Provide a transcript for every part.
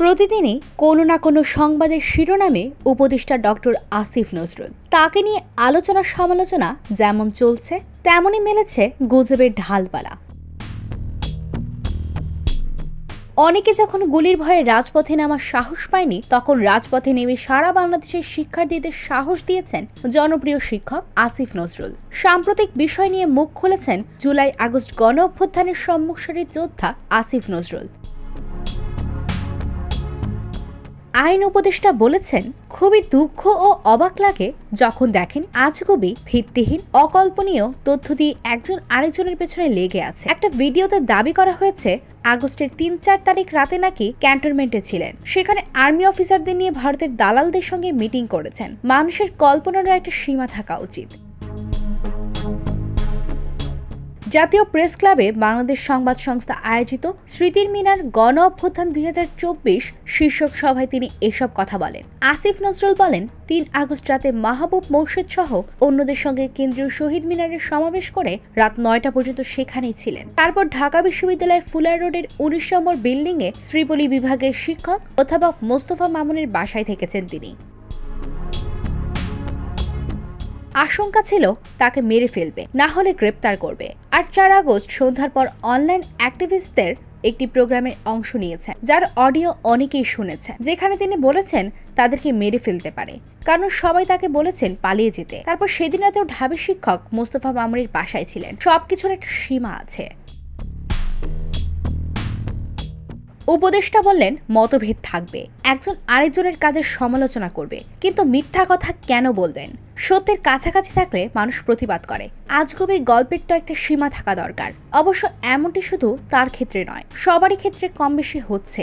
প্রতিদিনই কোনো না কোনো সংবাদের শিরোনামে উপদেষ্টা ডক্টর আসিফ নজরুল। তাকে নিয়ে আলোচনা সমালোচনা যেমন চলছে, তেমনই মেলেছে গুজবের ঢালপালা। অনেকে যখন গুলির ভয়ে রাজপথে নামার সাহস পায়নি, তখন রাজপথে নেমে সারা বাংলাদেশের শিক্ষার্থীদের সাহস দিয়েছেন জনপ্রিয় শিক্ষক আসিফ নজরুল। সাম্প্রতিক বিষয় নিয়ে মুখ খুলেছেন জুলাই আগস্ট গণ অভ্যুত্থানের সম্মুখ সারির যোদ্ধা আসিফ নজরুল। আইন উপদেষ্টা বলেছেন, খুবই দুঃখ ও অবাক লাগে যখন দেখেন আজগুবি ভিত্তিহীন, অকল্পনীয় তথ্য দিয়ে একজন আরেকজনের পেছনে লেগে আছে। একটা ভিডিওতে দাবি করা হয়েছে, আগস্টের তিন চার তারিখ রাতে নাকি ক্যান্টনমেন্টে ছিলেন। সেখানে আর্মি অফিসারদের নিয়ে ভারতের দালালদের সঙ্গে মিটিং করেছেন। মানুষের কল্পনারও একটা সীমা থাকা উচিত। জাতীয় প্রেস ক্লাবে বাংলাদেশ সংবাদ সংস্থা আয়োজিত স্মৃতির মিনার গণ অভ্যুত্থান দুই হাজার চব্বিশ শীর্ষক সভায় তিনি এসব কথা বলেন। আসিফ নজরুল বলেন, তিন আগস্ট রাতে মাহবুব মোর্শেদ সহ অন্যদের সঙ্গে কেন্দ্রীয় শহীদ মিনারের সমাবেশ করে রাত নয়টা পর্যন্ত সেখানেই ছিলেন। তারপর ঢাকা বিশ্ববিদ্যালয়ের ফুলার রোডের উনিশ নম্বর বিল্ডিংয়ে ত্রিপলি বিভাগের শিক্ষক অধ্যাপক মোস্তফা মামুনের বাসায় থেকেছেন তিনি। আশঙ্কা ছিল তাকে মেরে ফেলবে, না হলে গ্রেপ্তার করবে। আর চার আগস্ট সন্ধ্যার পর অনলাইন অ্যাক্টিভিস্টদের একটি প্রোগ্রামে অংশ নিয়েছে যার অডিও অনেকেই শুনেছে যেখানে তিনি বলেছেন তাদেরকে মেরে ফেলতে পারে। কারণ সবাই তাকে বলেছেন পালিয়ে যেতে। তারপর সেদিন রাতেও ঢাবি শিক্ষক মোস্তফা মামুরির বাসায় ছিলেন। সবকিছুর একটা সীমা আছে। উপদেষ্টা বললেন, মতভেদ থাকবে। একজন আরেকজনের কাজের সমালোচনা করবে। কিন্তু মিথ্যা কথা কেন বলবেন? সত্যের কাছাকাছি থাকলে মানুষ প্রতিবাদ করে। আজগবি গল্পের তো একটা সীমা থাকা দরকার। অবশ্য এমনটি শুধু তার ক্ষেত্রে নয়, সবারই ক্ষেত্রে কম বেশি হচ্ছে।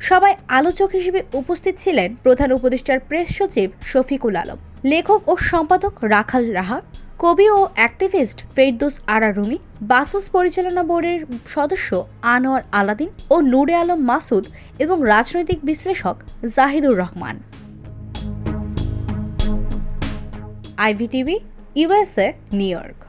সবাই আলোচক হিসেবে উপস্থিত ছিলেন প্রধান উপদেষ্টার প্রেস সচিব শফিকুল আলম, লেখক ও সম্পাদক রাখাল রাহা কবি ও অ্যাক্টিভিস্ট ফেরদোস আরা রুমি বাসুস পরিচালনা বোর্ডের সদস্য আনোয়ার আলাদিন ও নুরে আলম মাসুদ এবং রাজনৈতিক বিশ্লেষক Zahidur Rahman. IVTV USA New York.